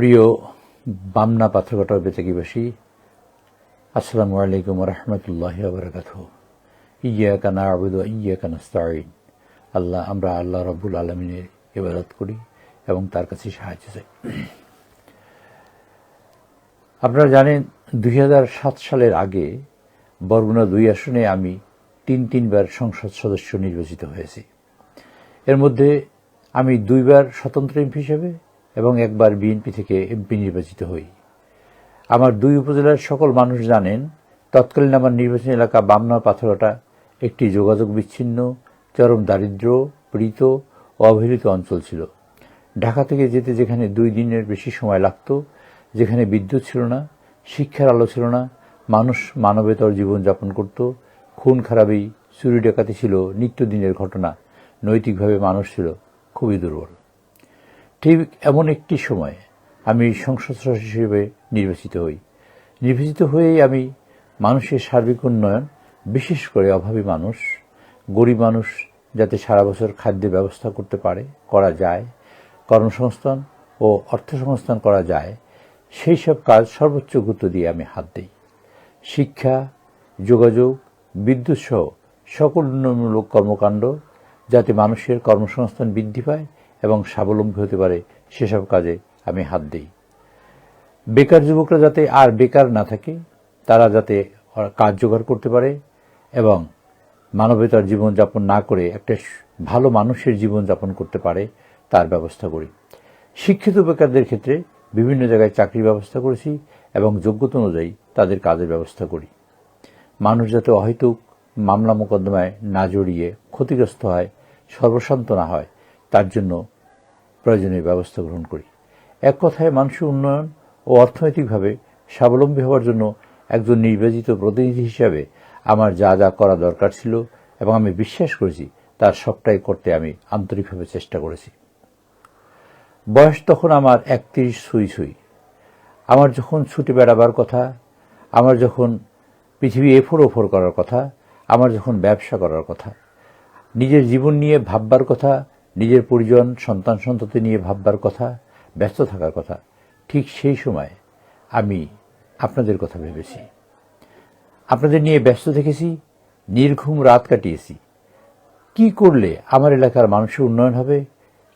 প্রিয় বামনা পাথরঘাটা বেতাকিবাসী আসসালামু আলাইকুম রহমতুল্লাহ বরকাত ইয়া কানা আবুদ ইয়া কানা স্তাইন আল্লাহ, আমরা আল্লাহ রব্বুল আলমিনের ইবাদত করি এবং তার কাছে সাহায্য চাই। আপনারা জানেন, দুই হাজার সাত সালের আগে বরগুনা দুই আসনে আমি তিন তিনবার সংসদ সদস্য নির্বাচিত হয়েছি। এর মধ্যে আমি দুইবার স্বতন্ত্র এমপি হিসেবে এবং একবার বিএনপি থেকে এমপি নির্বাচিত হই। আমার দুই উপজেলার সকল মানুষ জানেন, তৎকালীন আমার নির্বাচনী এলাকা বামনা পাথরটা একটি যোগাযোগ বিচ্ছিন্ন, চরম দারিদ্র, পীড়িত ও অবহেলিত অঞ্চল ছিল। ঢাকা থেকে যেতে যেখানে দুই দিনের বেশি সময় লাগত, যেখানে বিদ্যুৎ ছিল না, শিক্ষার আলো ছিল না, মানুষ মানবেতর জীবনযাপন করত, খুন খারাপি চুরি ডাকাতি ছিল, নিত্যদিনের ঘটনা, নৈতিকভাবে মানুষ ছিল খুবই দুর্বল। ঠিক এমন একটি সময় আমি সংসদ সদস্য হিসেবে নির্বাচিত হই। নির্বাচিত হয়েই আমি মানুষের সার্বিক উন্নয়ন, বিশেষ করে অভাবী মানুষ, গরিব মানুষ যাতে সারা বছর খাদ্যের ব্যবস্থা করতে পারে, করা যায়, কর্মসংস্থান ও অর্থসংস্থান করা যায়, সেই সব কাজ সর্বোচ্চ গুরুত্ব দিয়ে আমি হাত দিই। শিক্ষা, যোগাযোগ, বিদ্যুৎ সহ সকল উন্নয়নমূলক কর্মকাণ্ড যাতে মানুষের কর্মসংস্থান বৃদ্ধি পায় এবং স্বাবলম্বী হতে পারে সেসব কাজে আমি হাত দিই। বেকার যুবকরা যাতে আর বেকার না থাকে, তারা যাতে কাজ জোগাড় করতে পারে এবং মানবতার জীবনযাপন না করে একটা ভালো মানুষের জীবনযাপন করতে পারে, তার ব্যবস্থা করি। শিক্ষিত বেকারদের ক্ষেত্রে বিভিন্ন জায়গায় চাকরির ব্যবস্থা করেছি এবং যোগ্যতা অনুযায়ী তাদের কাজের ব্যবস্থা করি। মানুষ যাতে অহেতুক মামলা মোকদ্দমায় না জড়িয়ে ক্ষতিগ্রস্ত হয়, সর্বশান্ত না হয় তার জন্য প্রয়োজনীয় ব্যবস্থা গ্রহণ করি। এক কথায় মানুষের উন্নয়ন ও অর্থনৈতিকভাবে স্বাবলম্বী হওয়ার জন্য একজন নির্বাচিত প্রতিনিধি হিসাবে আমার যা যা করা দরকার ছিল এবং আমি বিশ্বাস করেছি তার সবটাই করতে আমি আন্তরিকভাবে চেষ্টা করেছি। বয়স তখন আমার একত্রিশ সুই সুই আমার যখন ছুটে বেড়াবার কথা, আমার যখন পৃথিবী এফোর ওফোর করার কথা, আমার যখন ব্যবসা করার কথা, নিজের জীবন নিয়ে ভাববার কথা নিজের পরিজন, সন্তান, সন্ততি নিয়ে ভাববার কথা, ব্যস্ত থাকার কথা, ঠিক সেই সময় আমি আপনাদের কথা ভেবেছি। আপনাদের নিয়ে ব্যস্ত থেকেছি, নির্ঘুম রাত কাটিয়েছি। কি করলে আমার এলাকার মানুষের উন্নয়ন হবে?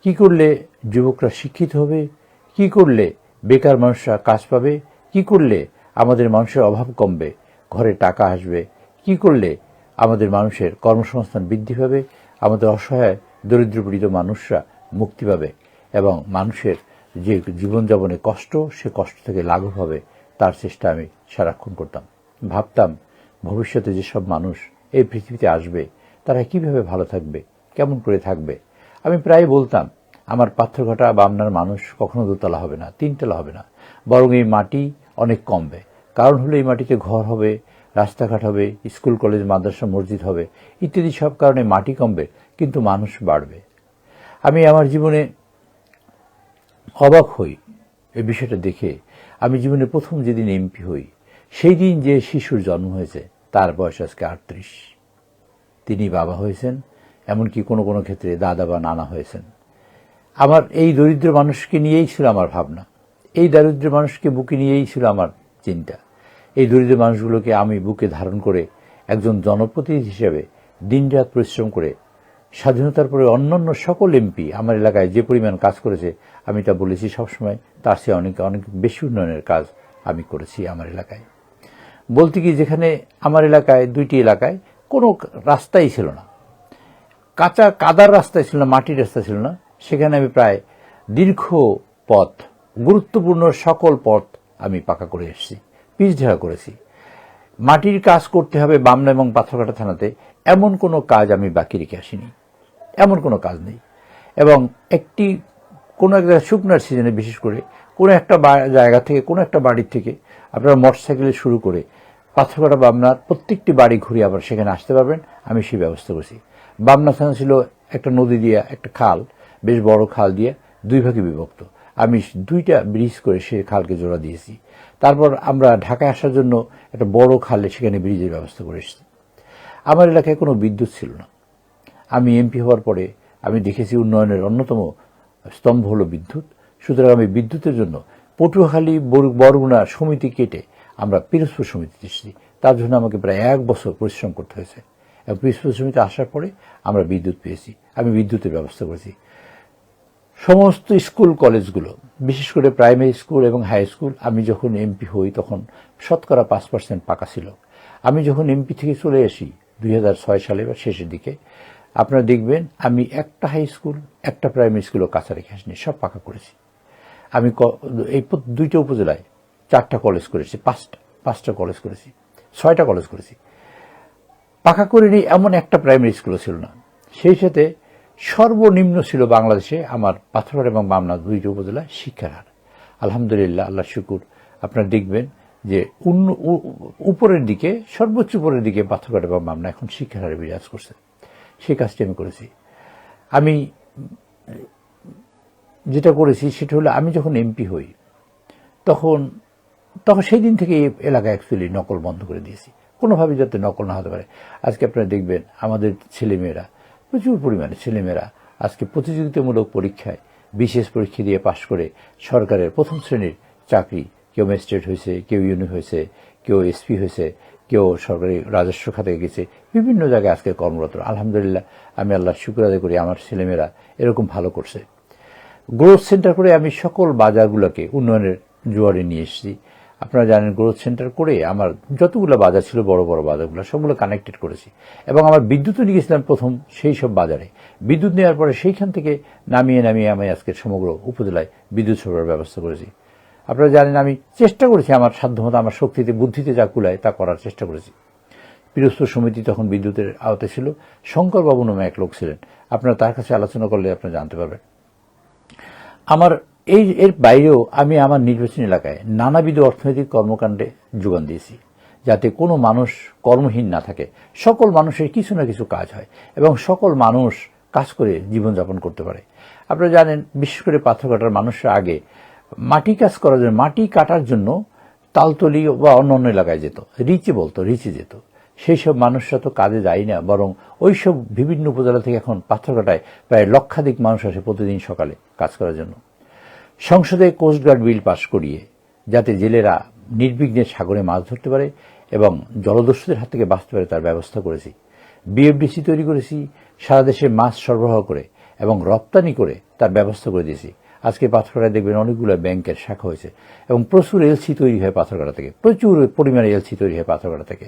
কি করলে যুবকরা শিক্ষিত হবে? কি করলে বেকার মানুষরা কাজ পাবে? কি করলে আমাদের মানুষের অভাব কমবে? ঘরে টাকা আসবে। কি করলে আমাদের মানুষের কর্মসংস্থান বৃদ্ধি পাবে আমাদের অসহায় দরিদ্রপীড়িত মানুষরা মুক্তি পাবে এবং মানুষের যে জীবনযাপনে কষ্ট, সে কষ্ট থেকে লাঘব হবে, তার চেষ্টা আমি সারাক্ষণ করতাম। ভাবতাম, ভবিষ্যতে যেসব মানুষ এই পৃথিবীতে আসবে, তারা কীভাবে ভালো থাকবে, কেমন করে থাকবে? আমি প্রায় বলতাম, আমার পাথরঘাটা বামনার মানুষ কখনো দোতলা হবে না, তিনতলা হবে না। বরং এই মাটি অনেক কমবে। কারণ হলো এই মাটিতে ঘর হবে রাস্তাঘাট হবে, স্কুল, কলেজ, মাদ্রাসা, মসজিদ হবে, ইত্যাদি সব কারণে মাটি কমবে, কিন্তু মানুষ বাড়বে। আমি আমার জীবনে অবাক হই এই বিষয়টা দেখে। আমি জীবনে প্রথম যেদিন এমপি হই, সেই দিন যে শিশুর জন্ম হয়েছে, তার বয়স আজকে আটত্রিশ। তিনি বাবা হয়েছেন, এমনকি কোনো কোনো ক্ষেত্রে দাদা বা নানা হয়েছেন। আমার এই দরিদ্র মানুষকে নিয়েই ছিল আমার ভাবনা। এই দারিদ্র মানুষকে বুকে নিয়েই ছিল আমার চিন্তা। এই দরিদ্র মানুষগুলোকে আমি বুকে ধারণ করে একজন জনপ্রতিনিধি হিসেবে দিনরাত পরিশ্রম করে, স্বাধীনতার পরে অন্যান্য সকল এমপি আমার এলাকায় যে পরিমাণ কাজ করেছে, আমি তা বলেছি সবসময়, তার চেয়ে অনেক অনেক বেশি উন্নয়নের কাজ আমি করেছি আমার এলাকায়। বলতে কি যেখানে আমার এলাকায়, দুইটি এলাকায় কোনো রাস্তাই ছিল না। কাঁচা কাদার রাস্তায় ছিল না, মাটির রাস্তা ছিল না। সেখানে আমি প্রায় দীর্ঘ পথ, গুরুত্বপূর্ণ সকল পথ আমি পাকা করে এসেছি। পিচ ঢেরা করেছি। মাটির কাজ করতে হবে বামনা এবং পাথরঘাটা থানাতে। এমন কোনো কাজ আমি বাকি রেখে আসিনি। এমন কোনো কাজ নেই। এবং একটি কোনো একটা শুকনার সিজনে, বিশেষ করে কোনো একটা জায়গা থেকে, কোনো একটা বাড়ির থেকে আপনারা মোটরসাইকেলে শুরু করে পাথরঘাটা বামনার প্রত্যেকটি বাড়ি ঘুরে আবার সেখানে আসতে পারবেন। আমি সেই ব্যবস্থা করছি। বামনা থানা ছিল একটা নদী দিয়ে একটা খাল, বেশ বড় খাল দিয়ে দুই ভাগে বিভক্ত। আমি দুইটা ব্রিজ করে সে খালকে জোড়া দিয়েছি। তারপর আমরা ঢাকায় আসার জন্য একটা বড় খালে সেখানে ব্রিজের ব্যবস্থা করে এসেছি। আমার এলাকায় কোনো বিদ্যুৎ ছিল না। আমি এমপি হওয়ার পরে আমি দেখেছি উন্নয়নের অন্যতম স্তম্ভ হলো বিদ্যুৎ। সুতরাং আমি বিদ্যুতের জন্য পটুয়াখালী, বর- বরগুনা সমিতি কেটে আমরা পিরোজপুর সমিতি এসেছি। তার জন্য আমাকে প্রায় এক বছর পরিশ্রম করতে হয়েছে। এবং পিরোজপুর সমিতি আসার পরে আমরা বিদ্যুৎ পেয়েছি। আমি বিদ্যুতের ব্যবস্থা করেছি। সমস্ত স্কুল, কলেজগুলো বিশেষ করে প্রাইমারি স্কুল এবং হাই স্কুল, আমি যখন এমপি হই তখন শতকরা পাঁচ পার্সেন্ট পাকা ছিল। আমি যখন এমপি থেকে চলে আসি দুই সালে বা শেষের দিকে, আপনারা দেখবেন আমি একটা হাই স্কুল, একটা প্রাইমারি স্কুলও কাছা রেখে আসিনি, সব পাকা করেছি। আমি এই দুইটা উপজেলায় চারটা কলেজ করেছি, পাঁচটা পাঁচটা কলেজ করেছি, ছয়টা কলেজ করেছি। পাকা করিনি এমন একটা প্রাইমারি স্কুলও ছিল না। সেই সাথে সর্বনিম্ন ছিল বাংলাদেশে আমার পাথরঘাট এবং মামলা দুইটি উপজেলা শিক্ষার হার। আলহামদুলিল্লাহ আল্লাহ শুকুর। আপনারা দেখবেন যে উন্ন- উপরের দিকে, সর্বোচ্চ উপরের দিকে পাথরঘাট এবং মামলা এখন শিক্ষার হারে বিরাজ করছে। সেই কাজটি আমি করেছি। আমি যেটা করেছি সেটা হলো আমি যখন এমপি হই, তখন তখন সেই দিন থেকে এই এলাকা অ্যাকচুয়ালি নকল বন্ধ করে দিয়েছি। কোনোভাবে যাতে নকল না হতে পারে। আজকে আপনারা দেখবেন আমাদের ছেলেমেয়েরা প্রচুর পরিমাণে ছেলেমেয়েরা আজকে প্রতিযোগিতামূলক পরীক্ষায় বিশেষ পরীক্ষা দিয়ে পাশ করে সরকারের প্রথম শ্রেণির চাকরি, কেউ ম্যাজিস্ট্রেট হয়েছে, কেউ ইউনি হয়েছে, কেউ এসপি হয়েছে, কেউ সরকারি রাজস্ব খাতে গেছে, বিভিন্ন জায়গায় আজকে কর্মরত। আলহামদুলিল্লাহ, আমি আল্লাহ শুক্র আদায় করি, আমার ছেলেমেয়েরা এরকম ভালো করছে। গ্রোথ সেন্টার করে আমি সকল বাজারগুলোকে উন্নয়নের জোয়ারে নিয়ে এসেছি। আপনারা জানেন গ্রোথ সেন্টার করে আমার যতগুলো বাজার ছিল, বড় বড় বাজারগুলো, সবগুলো কানেক্টেড করেছি। এবং আমার বিদ্যুৎও নিয়ে গেছিলাম প্রথম সেই সব বাজারে। বিদ্যুৎ নেওয়ার পরে সেইখান থেকে নামিয়ে নামিয়ে আমি আজকে সমগ্র উপজেলায় বিদ্যুৎ সরবরাহ ব্যবস্থা করেছি। আপনারা জানেন আমি চেষ্টা করেছি আমার সাধ্যমতো, আমার শক্তিতে, বুদ্ধিতে যা কুলায় তা করার চেষ্টা করেছি। পিরস্ত সমিতি তখন বিদ্যুতের আওতায় ছিল। শঙ্করবাবু নামে এক লোক ছিলেন। আপনারা তার কাছে আলোচনা করলে আপনারা জানতে পারবেন। আমার এই, এর বাইরেও আমি আমার নির্বাচনী এলাকায় নানাবিধ অর্থনৈতিক কর্মকাণ্ডে যোগান দিয়েছি, যাতে কোনো মানুষ কর্মহীন না থাকে। সকল মানুষের কিছু না কিছু কাজ হয় এবং সকল মানুষ কাজ করে জীবনযাপন করতে পারে। আপনারা জানেন, বিশেষ করে পাথর কাটার মানুষরা আগে মাটি কাজ করার জন্য, মাটি কাটার জন্য তালতলি বা অন্য অন্য এলাকায় যেত। রিচে বলতো, রিচে যেত। সেই সব মানুষরা তো কাজে যায় না, বরং ওই সব বিভিন্ন উপজেলা থেকে এখন পাথর কাটায় প্রায় লক্ষাধিক মানুষ আসে প্রতিদিন সকালে কাজ করার জন্য। সংসদে কোস্টগার্ড বিল পাশ করিয়ে যাতে জেলেরা নির্বিঘ্নে সাগরে মাছ ধরতে পারে এবং জলদস্যুদের হাত থেকে বাঁচতে পারে তার ব্যবস্থা করেছি। বিএফডিসি তৈরি করেছি, সারা দেশে মাছ সরবরাহ করে এবং রপ্তানি করে তার ব্যবস্থা করে দিয়েছি। আজকে পাথরঘাটায় দেখবেন অনেকগুলো ব্যাংকের শাখা হয়েছে এবং প্রচুর এলসি তৈরি হয় পাথরঘাটা থেকে। প্রচুর পরিমাণে এলসি তৈরি হয় পাথরঘাটা থেকে।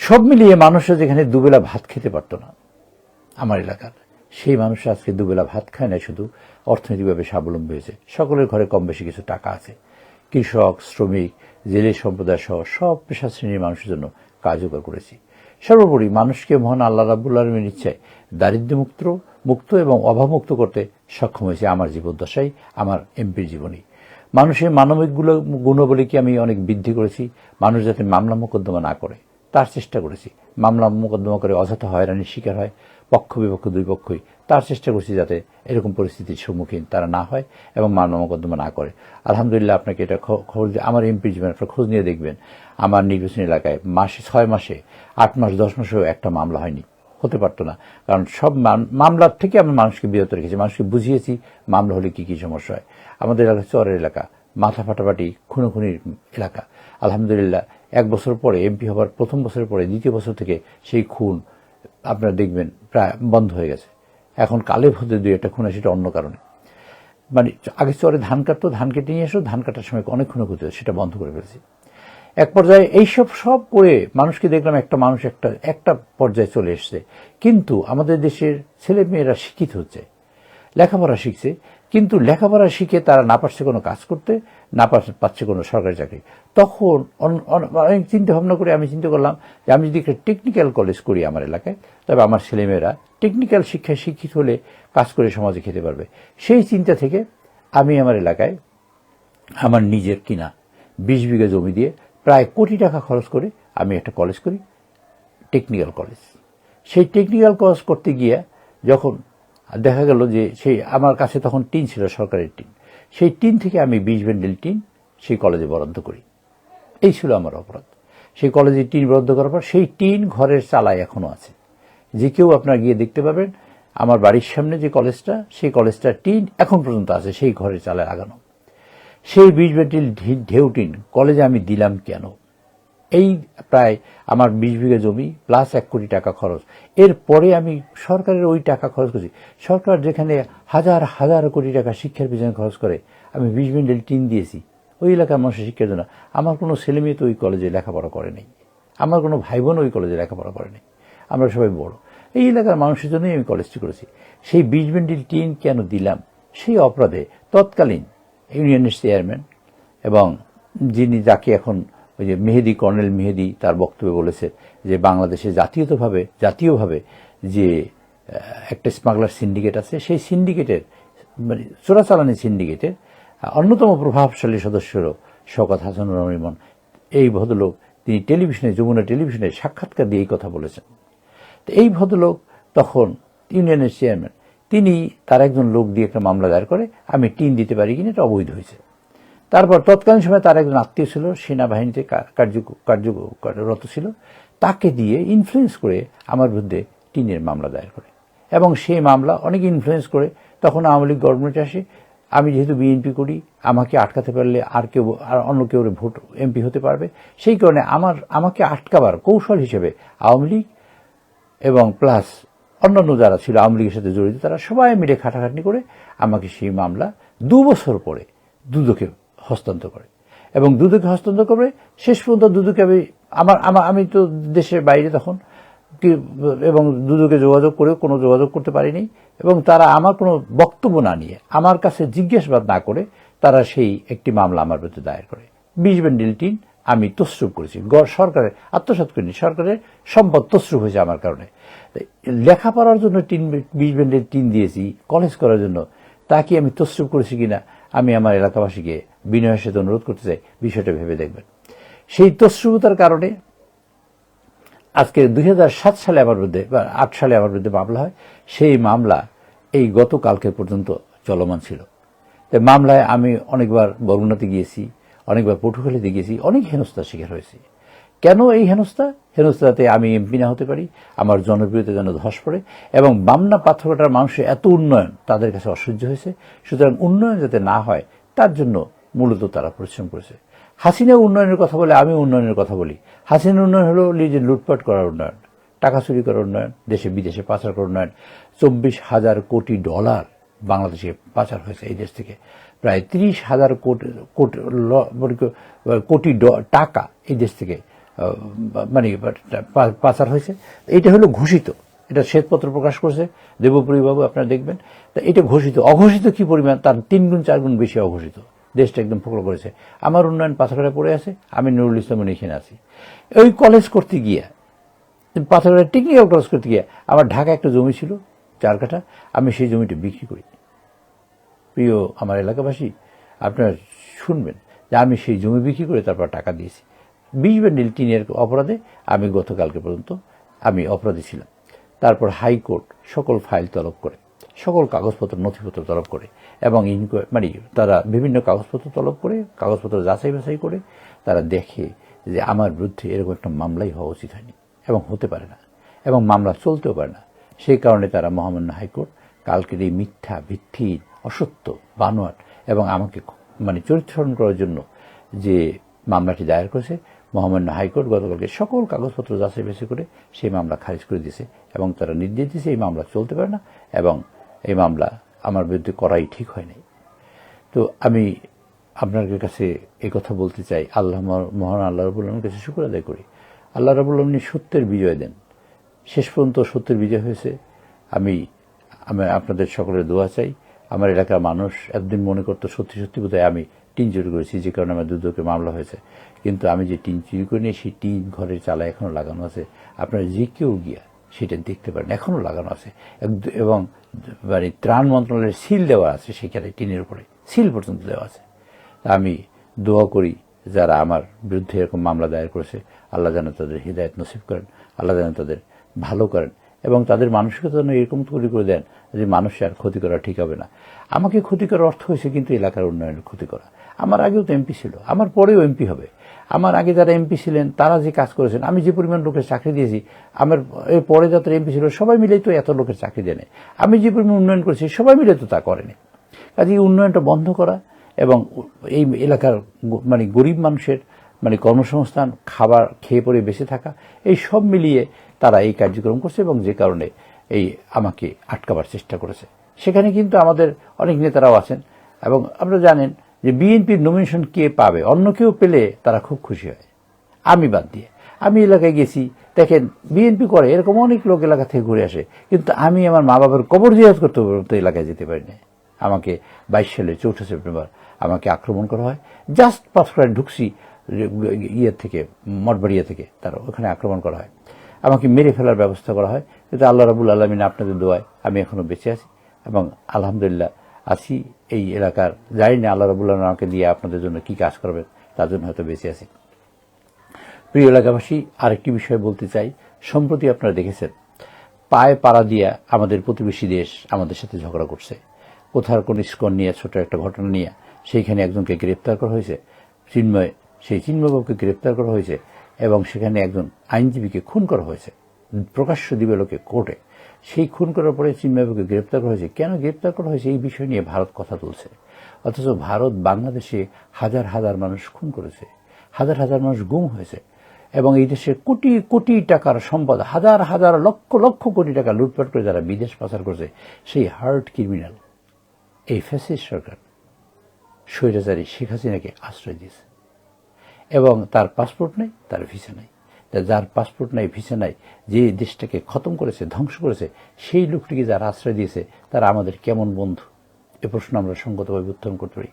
সব মিলিয়ে মানুষরা যেখানে দুবেলা ভাত খেতে পারতো না, আমার এলাকার সেই মানুষ আজকে দুবেলা ভাত খায় না, শুধু অর্থনৈতিকভাবে স্বাবলম্বী হয়েছে। সকলের ঘরে কম বেশি কিছু টাকা আছে। কৃষক, শ্রমিক, জেলে সম্প্রদায় সহ সব পেশা শ্রেণির মানুষের জন্য কার্যকর করেছি। সর্বোপরি মানুষকে মহান আল্লাহ রাবুল আলমের ইচ্ছায় দারিদ্র্যমুক্ত, মুক্ত এবং অভাবমুক্ত করতে সক্ষম হয়েছে আমার জীবদ্দশায়, আমার এমপির জীবনী। মানুষের মানবিক গুলো- গুণাবলীকে আমি অনেক বৃদ্ধি করেছি। মানুষ যাতে মামলা মোকদ্দমা না করে, তার চেষ্টা করেছি। মামলা মোকদ্দমা করে অযথা হয়রানির শিকার হয়। পক্ষ, বিপক্ষ, দুই পক্ষই তার চেষ্টা করছি যাতে এরকম পরিস্থিতির সম্মুখীন তারা না হয় এবং মামলা মোকদ্দমা না করে। আলহামদুলিল্লাহ আপনাকে এটা খবর আমার এমপি জীবন আপনার খোঁজ নিয়ে দেখবেন। আমার নির্বাচনী এলাকায় মাসে ছয় মাসে, আট মাস, দশ মাসেও একটা মামলা হয়নি। হতে পারতো না। কারণ সব মামলার থেকে আমি মানুষকে বিরত রেখেছি, মানুষকে বুঝিয়েছি মামলা হলে কি কি সমস্যা হয়। আমাদের এলাকা চরের এলাকা, মাথা ফাটাফাটি, খুনোখুনির এলাকা। আলহামদুলিল্লাহ, এক বছর পরে এমপি হবার প্রথম বছরের পরে দ্বিতীয় বছর থেকে সেই খুন আপনারা দেখবেন, প্রায় বন্ধ হয়ে গেছে। এখন কালে ভদ্রে দুই একটা খুন সেটা অন্য কারণে। মানে আগে চরে ধান কাটতো, ধান কেটে নিয়ে এসো, ধান কাটার সময় অনেক ক্ষতি হতো, সেটা বন্ধ করে ফেলেছি। এক পর্যায়ে এইসব সব করে মানুষকে দেখলাম একটা মানুষ একটা একটা পর্যায়ে চলে এসছে। কিন্তু আমাদের দেশের ছেলে মেয়েরা শিক্ষিত হচ্ছে, লেখাপড়া শিখছে। কিন্তু লেখাপড়া শিখে তারা না পারছে কোনো কাজ করতে না পাচ্ছে কোনো সরকারি চাকরি। তখন অন- অন- অনেক চিন্তা ভাবনা করে আমি চিন্তা করলাম যে আমি যদি একটা টেকনিক্যাল কলেজ করি আমার এলাকায়, তবে আমার ছেলেমেয়েরা টেকনিক্যাল শিক্ষায় শিক্ষিত হলে কাজ করে সমাজে খেতে পারবে। সেই চিন্তা থেকে আমি আমার এলাকায় আমার নিজের কিনা বিশ বিঘা জমি দিয়ে প্রায় কোটি টাকা খরচ করে আমি একটা কলেজ করি টেকনিক্যাল কলেজ সেই টেকনিক্যাল কলেজ করতে গিয়ে যখন দেখা গেল যে সেই আমার কাছে তখন টিন ছিল সরকারের টিন সেই টিন থেকে আমি বিশ ব্যান্ডেল টিন সেই কলেজে বরাদ্দ করি। এই ছিল আমার অপরাধ। সেই কলেজে টিন বরাদ্দ করার পর সেই টিন ঘরের চালাই এখনও আছে। যে কেউ আপনারা গিয়ে দেখতে পাবেন, আমার বাড়ির সামনে যে কলেজটা, সেই কলেজটার টিন এখন পর্যন্ত আছে, সেই ঘরের চালায় লাগানো। সেই বিশ ব্যান্ডেল ঢেউ টিন কলেজে আমি দিলাম কেন? এই প্রায় আমার বিশ বিঘা জমি প্লাস এক কোটি টাকা খরচ। এরপরে আমি সরকারের ওই টাকা খরচ করছি। সরকার যেখানে হাজার হাজার কোটি টাকা শিক্ষার পিছনে খরচ করে, আমি বিশ বেন্টিল টিন দিয়েছি। ওই এলাকার মানুষের শিক্ষার জন্য। আমার কোনো ছেলে মেয়ে তো ওই কলেজে লেখাপড়া করে নেই। আমার কোনো ভাই বোন ওই কলেজে লেখাপড়া করে নেই। আমরা সবাই বড়। এই এলাকার মানুষের জন্যই আমি কলেজটি করেছি। সেই বিশ বেন্ডিল টিন কেন দিলাম? সেই অপরাধে তৎকালীন ইউনিয়নের চেয়ারম্যান এবং যিনি যাকে এখন ওই যে মেহেদি, কর্নেল মেহেদি তার বক্তব্যে বলেছে যে বাংলাদেশে জাতীয়তভাবে, জাতীয়ভাবে যে একটা স্মাগলার সিন্ডিকেট আছে, সেই সিন্ডিকেটের মানে চোরাচালানি সিন্ডিকেটের অন্যতম প্রভাবশালী সদস্যরও শওকত হাসানুর রহমান এই ভদ্রলোক, তিনি টেলিভিশনে, যমুনা টেলিভিশনে সাক্ষাৎকার দিয়ে এই কথা বলেছেন। তো এই ভদ্রলোক তখন ইউনিয়নের চেয়ারম্যান তিনি তার একজন লোক দিয়ে একটা মামলা দায়ের করে, আমি টিন দিতে পারি কিনা এটা অবৈধ হয়েছে। তারপর তৎকালীন সময় তার একজন আত্মীয় ছিল, সেনাবাহিনীতে কার্য কার্যরত ছিল। তাকে দিয়ে ইনফ্লুয়েন্স করে আমার বিরুদ্ধে টিনের মামলা দায়ের করে। এবং সেই মামলা অনেক ইনফ্লুয়েন্স করে। তখন আওয়ামী লীগ গভর্নমেন্ট আসে। আমি যেহেতু বিএনপি করি, আমাকে আটকাতে পারলে আর কেউ, আর অন্য কেউ ভোট এমপি হতে পারবে। সেই কারণে আমার, আমাকে আটকাবার কৌশল হিসেবে আওয়ামী লীগ এবং প্লাস অন্যান্য যারা ছিল আওয়ামী লীগের সাথে জড়িত, তারা সবাই মিলে খাটাখাটনি করে আমাকে সেই মামলা দু বছর পরে দুদকে হস্তান্তর করে। এবং দুদকে হস্তান্তর করে শেষ পর্যন্ত দুদকে আমি, আমার আমার, আমি তো দেশের বাইরে তখন এবং দুদকে যোগাযোগ করেও কোনো যোগাযোগ করতে পারিনি, এবং তারা আমার কোনো বক্তব্য না নিয়ে, আমার কাছে জিজ্ঞাসাবাদ না করে, তারা সেই একটি মামলা আমার বিরুদ্ধে দায়ের করে। বিশ ব্যান্ডিল টিন আমি তসরুপ করেছি। গড় সরকারের, আত্মসাৎ করিনি, সরকারের সম্পদ তসরুপ হয়েছে আমার কারণে। লেখাপড়ার জন্য টিন, বিশ ব্যান্ডের টিন দিয়েছি, কলেজ করার জন্য, তা কি আমি তসরুপ করেছি কিনা? আমি আমার এলাকাবাসীকে বিনয়ের সাথে অনুরোধ করতে চাই, বিষয়টা ভেবে দেখবেন। সেই তসরুপতার কারণে আজকে দুই হাজার সাত সালে আমার বিরুদ্ধে বা আট সালে আমার বিরুদ্ধে মামলা হয়, সেই মামলা এই গতকালকে পর্যন্ত চলমান ছিল। তাই মামলায় আমি অনেকবার বরগুনাতে গিয়েছি, অনেকবার পটুখালীতে গিয়েছি, অনেক হেনস্থার শিকার হয়েছি। কেন এই হেনস্থা? হেনস্থাতে আমি এমপি না হতে পারি, আমার জনপ্রিয়তা যেন ধস পড়ে, এবং বামনা পাথরঘাটার মানুষের এত উন্নয়ন তাদের কাছে অসহ্য হয়েছে। সুতরাং উন্নয়ন যাতে না হয়, তার জন্য মূলত তারা পরিশ্রম করেছে। হাসিনা উন্নয়নের কথা বলে আমি উন্নয়নের কথা বলি। হাসিনা উন্নয়ন হলো নিজে লুটপাট করার উন্নয়ন, টাকা চুরি করার উন্নয়ন, দেশে বিদেশে পাচার করার উন্নয়ন। চব্বিশ হাজার কোটি ডলার বাংলাদেশে পাচার হয়েছে এই দেশ থেকে। প্রায় তিরিশ হাজার কোটি কোটি টাকা এই দেশ থেকে মানে পাচার হয়েছে। এটা হলো ঘোষিত। এটা শ্বেতপত্র প্রকাশ করেছে। দেবপুরী বাবু আপনারা দেখবেন। তা এটা ঘোষিত। অঘোষিত কি পরিমাণ? তার তিন গুণ, চার গুণ বেশি অঘোষিত। দেশটা একদম ফোকলো করেছে। আমার উন্নয়ন পাথরঘাটা পড়ে আছে। আমি নুরুল ইসলাম এখানে আছি। ওই কলেজ করতে গিয়া পাথরঘাটা টেকনিক্যাল কলেজ করতে গিয়া, আমার ঢাকা একটা জমি ছিল, চার কাঠা। আমি সেই জমিটা বিক্রি করি। প্রিয় আমার এলাকাবাসী, আপনারা শুনবেন যে আমি সেই জমি বিক্রি করে তারপর টাকা দিয়েছি। বিশ ব্যান্ডিল টিনের অপরাধে আমি গতকালকে পর্যন্ত আমি অপরাধী ছিলাম। তারপর হাইকোর্ট সকল ফাইল তলব করে, সকল কাগজপত্র, নথিপত্র তলব করে এবং মানে তারা বিভিন্ন কাগজপত্র তলব করে, কাগজপত্র যাচাই বাছাই করে, তারা দেখে যে আমার বিরুদ্ধে এরকম একটা মামলাই হওয়া উচিত হয়নি এবং হতে পারে না এবং মামলা চলতেও পারে না। সেই কারণে তারা মহামান্য হাইকোর্ট কালকের এই মিথ্যা, ভিত্তিহীন, অসত্য, বানোয়াট এবং আমাকে মানে চরিত্রহরণ করার জন্য যে মামলাটি দায়ের করেছে মহামান্য হাইকোর্ট গতকালকে সকল কাগজপত্র যাচাই বাছাই করে সেই মামলা খারিজ করে দিয়েছে এবং তারা নির্দেশ দিয়েছে এই মামলা চলতে পারে না এবং এই মামলা আমার বিরুদ্ধে করাই ঠিক হয় নাই। তো আমি আপনার কাছে কথা বলতে চাই। আল্লাহ মহ- মহান আল্লাহ রবুল আলমের কাছে শুক্র আদায় করি। আল্লাহ রবুল আলমী সত্যের বিজয় দেন। শেষ পর্যন্ত সত্যের বিজয় হয়েছে। আমি আমি আপনাদের সকলের দোয়া চাই। আমার এলাকার মানুষ একদিন মনে করতো, সত্যি সত্যি বোধহয় আমি টিন চুরি করেছি, যে কারণে আমার দুদকে মামলা হয়েছে। কিন্তু আমি যে টিন চুরি করে নিয়ে সেই টিন ঘরের চালা এখনও লাগানো আছে, আপনারা যে কেউ গিয়া সেটা দেখতে পারেন, এখনও লাগানো আছে। এবং মানে ত্রাণ মন্ত্রণালয়ের সিল দেওয়া আছে, সেখানে টিনের উপরে সিল পর্যন্ত দেওয়া আছে। আমি দোয়া করি যারা আমার বিরুদ্ধে এরকম মামলা দায়ের করেছে, আল্লাহ যেন তাদের হৃদায়ত নসিব করেন, আল্লাহ যেন তাদের ভালো করেন। এবং তাদের মানসিকতা যেন এরকম তৈরি করে দেন যে মানুষের আর ক্ষতি করা ঠিক হবে না। আমাকে ক্ষতি করার অর্থ হয়েছে কিন্তু এলাকার উন্নয়নের ক্ষতি করা। আমার আগেও তো এমপি ছিল, আমার পরেও এমপি হবে। আমার আগে যারা এমপি ছিলেন, তারা যে কাজ করেছেন, আমি যে পরিমাণ লোকের চাকরি দিয়েছি, আমার এর পরে যাদের এমপি ছিল, সবাই মিলেই তো এত লোকের চাকরি দেয় আমি যে পরিমাণ উন্নয়ন করেছি, সবাই মিলে তো তা করেনি। কাজে এই উন্নয়নটা বন্ধ করা এবং এই এলাকার মানে গরিব মানুষের মানে কর্মসংস্থান, খাবার খেয়ে পরে বেঁচে থাকা, এই সব মিলিয়ে তারা এই কার্যক্রম করছে এবং যে কারণে এই আমাকে আটকাবার চেষ্টা করেছে। সেখানে কিন্তু আমাদের অনেক নেতারাও আছেন এবং আপনারা জানেন যে বিএনপির নমিনেশন কে পাবে, অন্য কেউ পেলে তারা খুব খুশি হয়। আমি বাদ দিয়ে। আমি এলাকায় গেছি, দেখেন বিএনপি করে, এরকম অনেক লোক এলাকা থেকে ঘুরে আসে, কিন্তু আমি আমার মা বাবার কবর জিয়াজ করতে তো এলাকায় যেতে পারি না আমাকে বাইশ সালে চৌঠা সেপ্টেম্বর আমাকে আক্রমণ করা হয়। জাস্ট পাঁচফোড়ায় ঢুকছি ইয়ে থেকে, মঠবাড়িয়া থেকে তার ওখানে আক্রমণ করা হয়। আমাকে মেরে ফেলার ব্যবস্থা করা হয়। কিন্তু আল্লাহ রাবুল আলমিন আপনাদের দোয়ায় আমি এখনও বেঁচে আছি এবং আলহামদুলিল্লাহ আছি এই এলাকার। জানি না আল্লাহ রাবুল আলম আমাকে দিয়ে আপনাদের জন্য কি কাজ করবেন, তার জন্য হয়তো বেঁচে আছি। প্রিয় এলাকাবাসী, আরেকটি বিষয় বলতে চাই। সম্প্রতি আপনারা দেখেছেন, পায়ে পাড়া দিয়া আমাদের প্রতিবেশী দেশ আমাদের সাথে ঝগড়া করছে। কোথার কোন স্কন নিয়ে ছোট একটা ঘটনা নিয়ে সেইখানে একজনকে গ্রেপ্তার করা হয়েছে। চিন্ময়, সেই চিন্ময়বাবুকে গ্রেপ্তার করা হয়েছে। এবং সেখানে একজন আইনজীবীকে খুন করা হয়েছে। প্রকাশ্য দিবে লোকে কোর্টে। সেই খুন করার পরে চিন্ময়বাবুকে গ্রেপ্তার করা হয়েছে। কেন গ্রেপ্তার করা হয়েছে এই বিষয় নিয়ে ভারত কথা তুলছে। অথচ ভারত বাংলাদেশে হাজার হাজার মানুষ খুন করেছে। হাজার হাজার মানুষ গুম হয়েছে। এবং এই দেশে কোটি কোটি টাকার সম্পদ, হাজার হাজার লক্ষ লক্ষ কোটি টাকা লুটপাট করে যারা বিদেশ পাচার করছে, সেই হার্ড ক্রিমিনাল। এই ফ্যাসিস্ট সরকার। স্বৈরাচারী শেখ হাসিনাকে আশ্রয় দিয়েছে। এবং তার পাসপোর্ট নেই, তার ভিসা নেই। যার পাসপোর্ট নাই, ভিসা নাই, যে দেশটাকে খতম করেছে, ধ্বংস করেছে, সেই লোকটিকে যারা আশ্রয় দিয়েছে, তারা আমাদের কেমন বন্ধু? এ প্রশ্ন আমরা সঙ্গতভাবে উত্থাপন করতে পারি।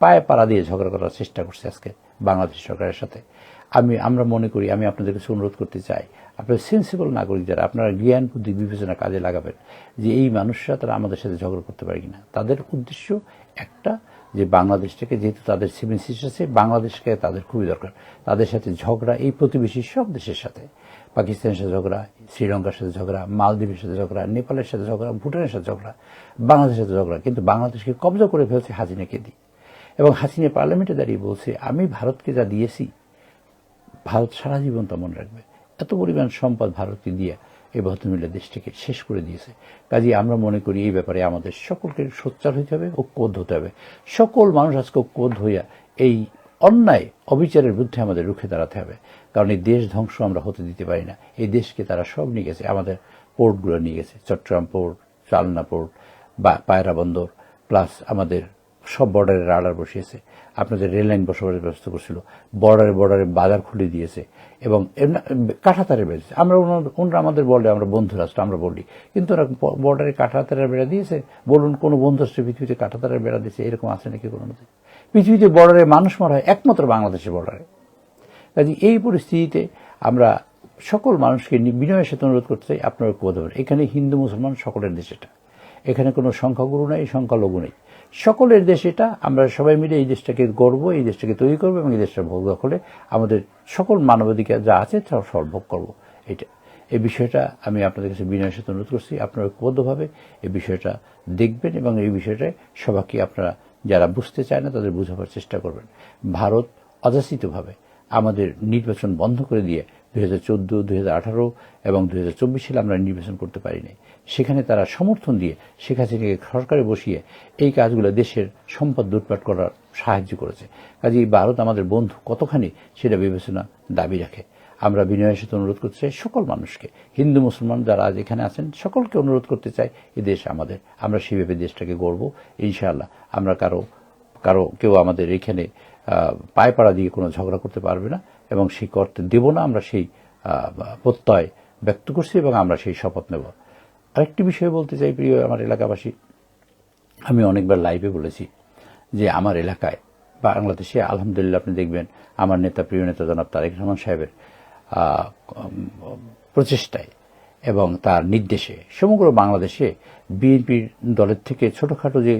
পায়ে পাড়া দিয়ে ঝগড়া করার চেষ্টা করছে আজকে বাংলাদেশ সরকারের সাথে। আমি, আমরা মনে করি, আমি আপনাদের কাছে অনুরোধ করতে চাই, আপনারা সেন্সিবল নাগরিক যারা, আপনারা জ্ঞান, বুদ্ধি, বিবেচনা কাজে লাগাবেন যে এই মানুষরা তারা আমাদের সাথে ঝগড়া করতে পারে কিনা। তাদের উদ্দেশ্য একটা যে বাংলাদেশটাকে যেহেতু তাদের সেভেন সিস্টার আছে, বাংলাদেশকে তাদের খুবই দরকার। তাদের সাথে ঝগড়া, এই প্রতিবেশী সব দেশের সাথে। পাকিস্তানের সাথে ঝগড়া, শ্রীলঙ্কার সাথে ঝগড়া, মালদ্বীপের সাথে ঝগড়া, নেপালের সাথে ঝগড়া, ভুটানের সাথে ঝগড়া, বাংলাদেশের সাথে ঝগড়া। কিন্তু বাংলাদেশকে কবজা করে ফেলছে হাসিনাকে দিয়ে। এবং হাসিনা পার্লামেন্টে দাঁড়িয়ে বলছে, আমি ভারতকে যা দিয়েছি, ভারত সারা জীবন তা মনে রাখবে। এত পরিমাণ সম্পদ ভারতকে দিয়ে এই ভদ্রমিল্লা দেশটিকে শেষ করে দিয়েছে। কাজে আমরা মনে করি এই ব্যাপারে আমাদের সকলকে সোচ্চার হইতে হবে ঐক্যবদ্ধ হতে হবে। সকল মানুষ আজকে ঐক্যবদ্ধ হইয়া এই অন্যায়, অবিচারের বিরুদ্ধে আমাদের রুখে দাঁড়াতে হবে। কারণ এই দেশ ধ্বংস আমরা হতে দিতে পারি না। এই দেশকে তারা সব নিয়ে গেছে। আমাদের পোর্টগুলো নিয়ে গেছে। চট্টগ্রাম পোর্ট, চালনা পোর্ট বা পায়রা বন্দর, প্লাস আমাদের সব বর্ডারের রাডার বসিয়েছে। আপনাদের রেল লাইন বসবাসের ব্যবস্থা করছিল। বর্ডারে বর্ডারে বাজার খুলে দিয়েছে এবং কাঁঠাতারের বেড়েছে আমরা ওনার- আমাদের বলে, আমরা বন্ধু রাষ্ট্র, আমরা বলি। কিন্তু ওরা বর্ডারে কাঁঠাতারের বেড়া দিয়েছে। বলুন, কোনো বন্ধু রাষ্ট্র পৃথিবীতে কাঁঠাতারের বেড়া দিয়েছে, এরকম আছে নাকি কোনো? পৃথিবীতে বর্ডারে মানুষ মারা হয় একমাত্র বাংলাদেশের বর্ডারে। কাজে এই পরিস্থিতিতে আমরা সকল মানুষকে বিনয়ের সাথে অনুরোধ করতে চাই, আপনারা ঐক্যবদ্ধ এখানে হিন্দু, মুসলমান সকলের দেশ এটা। এখানে কোনো সংখ্যাগুরু নেই, সংখ্যালঘু নেই। সকলের দেশ এটা। আমরা সবাই মিলে এই দেশটাকে গর্ব এই দেশটাকে তৈরি করব এবং এই দেশটা ভোগ দখলে আমাদের সকল মানবাধিকার যা আছে তা সর্ভোগ করব। এটা, এই বিষয়টা আমি আপনাদের কাছে বিনয়ের সাথে অনুরোধ করছি। আপনারা ঐক্যবদ্ধভাবে এই বিষয়টা দেখবেন এবং এই বিষয়টায় সবাইকে আপনারা যারা বুঝতে চায় না তাদের বুঝাবার চেষ্টা করবেন। ভারত অযাচিতভাবে আমাদের নির্বাচন বন্ধ করে দিয়ে দুই হাজার চোদ্দ দুই হাজার আঠারো এবং দুই হাজার সালে আমরা নির্বাচন করতে পারিনি। সেখানে তারা সমর্থন দিয়ে শেখ হাসিনাকে সরকারে বসিয়ে এই কাজগুলো দেশের সম্পদ লুটপাট করার সাহায্য করেছে। কাজেই ভারত আমাদের বন্ধু কতখানি সেটা বিবেচনা দাবি রাখে। আমরা বিনয়ের সাথে অনুরোধ করতে চাই সকল মানুষকে হিন্দু মুসলমান যারা আজ এখানে আছেন সকলকে অনুরোধ করতে চাই এ দেশ আমাদের। আমরা সেভাবে দেশটাকে গড়ব। ইনশাআল্লাহ আমরা কারও কারও কেউ আমাদের এখানে আহ, পায়ে পাড়া দিয়ে কোনো ঝগড়া করতে পারবে না। এবং সেই করতে দেব না, আমরা সেই প্রত্যয় ব্যক্ত করছি এবং আমরা সেই শপথ নেব। আরেকটি বিষয় বলতে চাই, প্রিয় আমার এলাকাবাসী। আমি অনেকবার লাইভে বলেছি যে আমার এলাকায়, বাংলাদেশে, আলহামদুলিল্লাহ আপনি দেখবেন, আমার নেতা, প্রিয় নেতা জনাব তারেক রহমান সাহেবের প্রচেষ্টায় এবং তার নির্দেশে সমগ্র বাংলাদেশে বিএনপির দলের থেকে ছোটখাটো যে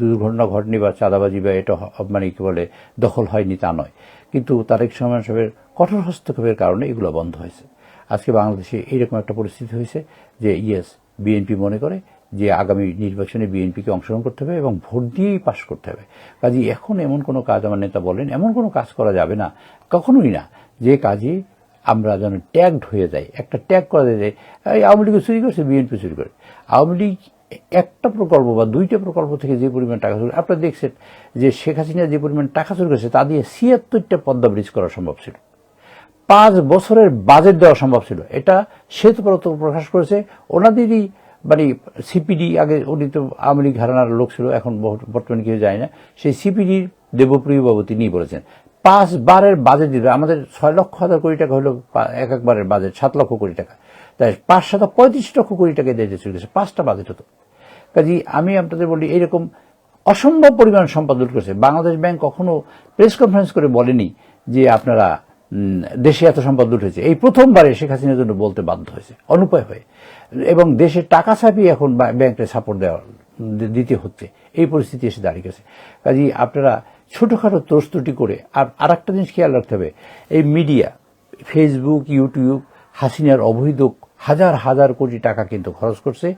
দুর্ঘটনা ঘটনি বা চাঁদাবাজি বা এটা মানে কি বলে, দখল হয়নি তা নয়। কিন্তু তারেক রহমান সাহেবের কঠোর হস্তক্ষেপের কারণে এগুলো বন্ধ হয়েছে। আজকে বাংলাদেশে এইরকম একটা পরিস্থিতি হয়েছে যে, ইয়েস, বিএনপি মনে করে যে আগামী নির্বাচনে বিএনপিকে অংশগ্রহণ করতে হবে এবং ভোট দিয়েই পাশ করতে হবে। কাজে এখন এমন কোনো কাজ আমার নেতা বলেন, এমন কোনো কাজ করা যাবে না, কখনোই না যে কাজে আমরা যেন ট্যাগড হয়ে যাই। একটা ট্যাগ করা যায় এই আওয়ামী লীগ চুরি করছে, বিএনপি চুরি করে। আওয়ামী লীগ একটা প্রকল্প বা দুইটা প্রকল্প থেকে যে পরিমাণ টাকা চুরি আপনারা দেখছেন যে শেখ হাসিনা যে পরিমাণ টাকা চুরি করেছে, তা দিয়ে ছিয়াত্তরটা পদ্মা ব্রিজ করা সম্ভব ছিল। পাঁচ বছরের বাজেট দেওয়া সম্ভব ছিল। এটা শ্বেতপত্র প্রকাশ করেছে। ওনাদেরই মানে সিপিডি আগে উনি তো আওয়ামী লীগ ঘরানার লোক ছিল, এখন বর্তমানে কেউ যায় না। সেই সিপিডির দেবপ্রিয় বাবু তিনি বলেছেন পাঁচ বারের বাজেট দিবে। আমাদের ছয় লক্ষ হাজার কোটি টাকা হলো এক একবারের বাজেট সাত লক্ষ কোটি টাকা। তাই পাঁচ সাত পঁয়ত্রিশ লক্ষ কোটি টাকা দিয়ে চলে গেছে পাঁচটা বাজেট হতো। কাজী আমি আপনাদের বলি এরকম অসম্ভব পরিমাণ সম্পদ লুট করেছে। বাংলাদেশ ব্যাংক কখনো প্রেস কনফারেন্স করে বলেনি যে আপনারা দেশে এত সম্পদ লুট হয়েছে। এই প্রথমবারে শেখ হাসিনার জন্য বলতে বাধ্য হয়েছে, অনুপায় হয়ে। এবং দেশে টাকা ছাপিয়ে এখন বা- ব্যাংকে সাপোর্ট দেওয়া দিতে হচ্ছে। এই পরিস্থিতি এসে দাঁড়িয়ে গেছে। কাজী আপনারা ছোটখাটো ত্রস্তুটি করে। আর আর একটা জিনিস খেয়াল রাখতে হবে, এই মিডিয়া ফেসবুক ইউটিউব হাসিনার অবৈধ হাজার হাজার কোটি টাকা কিন্তু খরচ করছে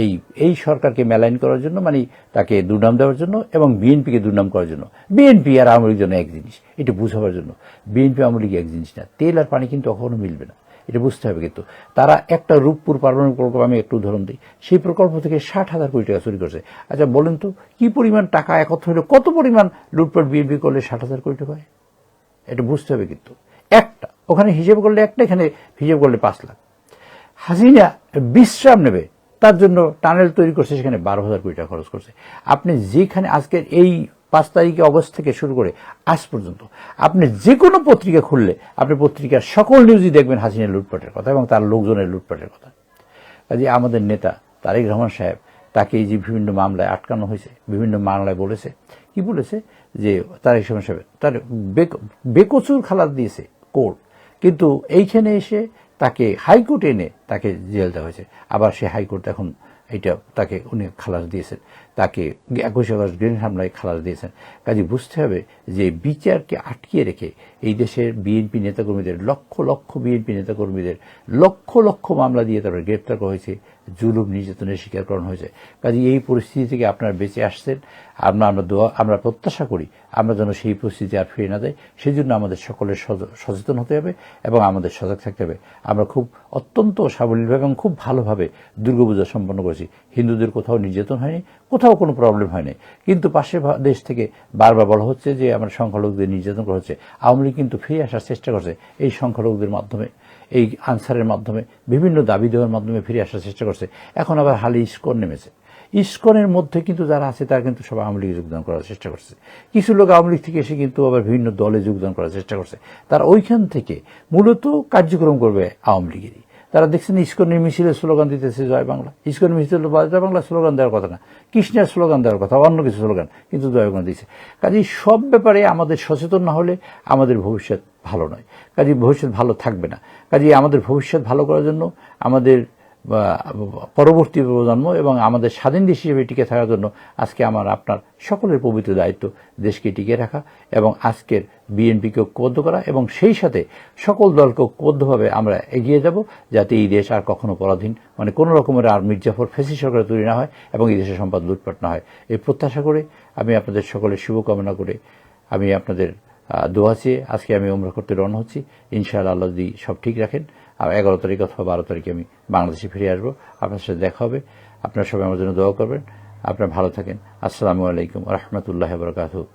এই এই সরকারকে মেলাইন করার জন্য মানে তাকে দুর্নাম দেওয়ার জন্য এবং বিএনপিকে দুর্নাম করার জন্য। বিএনপি আর আওয়ামী লীগ জন্য এক জিনিস, এটা বুঝাবার জন্য। বিএনপি আওয়ামী লীগ এক জিনিস না, তেল আর পানি কিন্তু কখনো মিলবে না। এটা বুঝতে হবে কিন্তু। তারা একটা রূপপুর পারমাণবিক প্রকল্প আমি একটু উদাহরণ দিই। সেই প্রকল্প থেকে ষাট হাজার কোটি টাকা চুরি করছে। আচ্ছা বলেন তো, কি পরিমাণ টাকা একত্র হলে? কত পরিমাণ লুটপাট, বিএনপি করলে ষাট হাজার কোটি টাকা হয়? এটা বুঝতে হবে কিন্তু। একটা, ওখানে হিসেব করলে একটা, এখানে হিসেব করলে পাঁচ লাখ। হাসিনা বিশ্রাম নেবে, তার জন্য টানেল তৈরি করছে, সেখানে বারো হাজার কোটি টাকা খরচ করছে। আপনি যেখানে আজকের এই পাঁচ তারিখে অগস্ট থেকে শুরু করে আজ পর্যন্ত। আপনি যে কোনো পত্রিকা খুললে আপনি পত্রিকার সকল নিউজই দেখবেন হাসিনা লুটপাটের কথা এবং তার লোকজনের লুটপাটের কথা। কাজে আমাদের নেতা তারেক রহমান সাহেব তাকে এই যে বিভিন্ন মামলায় আটকানো হয়েছে, বিভিন্ন মামলায় বলেছে, কি বলেছে? যে তারেক রহমান সাহেব, তার বেক- বেকসুর খালাস দিয়েছে কোর্ট। কিন্তু এইখানে এসে তাকে হাইকোর্টে এনে তাকে জেল দেওয়া হয়েছে। আবার সে হাইকোর্ট এখন এটা তাকে উনি খালাস দিয়েছেন। তাকে একুশে আগস্ট গ্রেন হামলায় খালাস দিয়েছেন। কাজে বুঝতে হবে যে বিচারকে আটকিয়ে রেখে এই দেশের বিএনপি নেতাকর্মীদের, লক্ষ লক্ষ বিএনপি নেতাকর্মীদের, লক্ষ লক্ষ মামলা দিয়ে তারপরে গ্রেপ্তার করা হয়েছে, জুলুম নির্যাতনের শিকার করানো হয়েছে। কাজে এই পরিস্থিতি থেকে আপনারা বেঁচে আসছেন, আমরা আমরা দোয়া, আমরা প্রত্যাশা করি আমরা যেন সেই পরিস্থিতি আর ফিরে না দেয় সেই জন্য আমাদের সকলের সচেতন হতে হবে এবং আমাদের সজাগ থাকতে হবে। আমরা খুব অত্যন্ত সাবলীলভাবে এবং খুব ভালোভাবে দুর্গাপূজা সম্পন্ন করেছি। হিন্দুদের কোথাও নির্যাতন হয়নি, কোথাও কোনো প্রবলেম হয়নি। কিন্তু পাশের দেশ থেকে বারবার বলা হচ্ছে যে, আমরা সংখ্যালঘুদের নির্যাতন করা হচ্ছে। আওয়ামী কিন্তু ফিরে আসার চেষ্টা করছে এই সংখ্যালঘুদের মাধ্যমে, এই আনসারের মাধ্যমে, বিভিন্ন দাবি দেওয়ার মাধ্যমে ফিরে আসার চেষ্টা করছে। এখন আবার হালি ইস্কন নেমেছে। ইস্কনের মধ্যে কিন্তু যারা আছে, তারা কিন্তু সব আওয়ামী লীগে যোগদান করার চেষ্টা করছে। কিছু লোক আওয়ামী লীগ থেকে এসে কিন্তু আবার বিভিন্ন দলে যোগদান করার চেষ্টা করছে। তারা ওইখান থেকে মূলত কার্যক্রম করবে আওয়ামী লীগেরই। তারা দেখছেন ইস্কনের মিছিলে স্লোগান দিতেছে জয় বাংলা। ইস্কনের মিছিলে জয় বাংলা স্লোগান দেওয়ার কথা না। কৃষ্ণের স্লোগান দেওয়ার কথা, অন্য কিছু স্লোগান, কিন্তু জয় বাংলা দিচ্ছে কাজেই সব ব্যাপারে আমাদের সচেতন না হলে আমাদের ভবিষ্যৎ ভালো নয়। কাজেই ভবিষ্যৎ ভালো থাকবে না। কাজেই আমাদের ভবিষ্যৎ ভালো করার জন্য আমাদের পরবর্তী প্রজন্ম এবং আমাদের স্বাধীন দেশ হিসেবে টিকে থাকার জন্য আজকে আমার আপনার সকলের পবিত্র দায়িত্ব দেশকে টিকে রাখা এবং আজকের বিএনপিকে ঐক্যবদ্ধ করা এবং সেই সাথে সকল দলকে ঐক্যবদ্ধভাবে আমরা এগিয়ে যাব যাতে এই দেশ আর কখনো পরাধীন মানে কোনো রকমের আর মির্জাফর ফেসি সরকার তৈরি না হয় এবং এই দেশের সম্পদ লুটপাট না হয়। এই প্রত্যাশা করে আমি আপনাদের সকলের শুভকামনা করে আমি আপনাদের দোয়া চেয়ে আজকে আমি ওমরা করতে রওনা হচ্ছি। ইনশাআল্লাহ আল্লাহ যদি সব ঠিক রাখেন এগারো তারিখ অথবা বারো তারিখে আমি বাংলাদেশে ফিরে আসব। আপনার সাথে দেখা হবে। আপনার সবাই আমার জন্য দোয়া করবেন। আপনার ভালো থাকেন। আসসালামু আলাইকুম রহমতুল্লাহ বরকাতু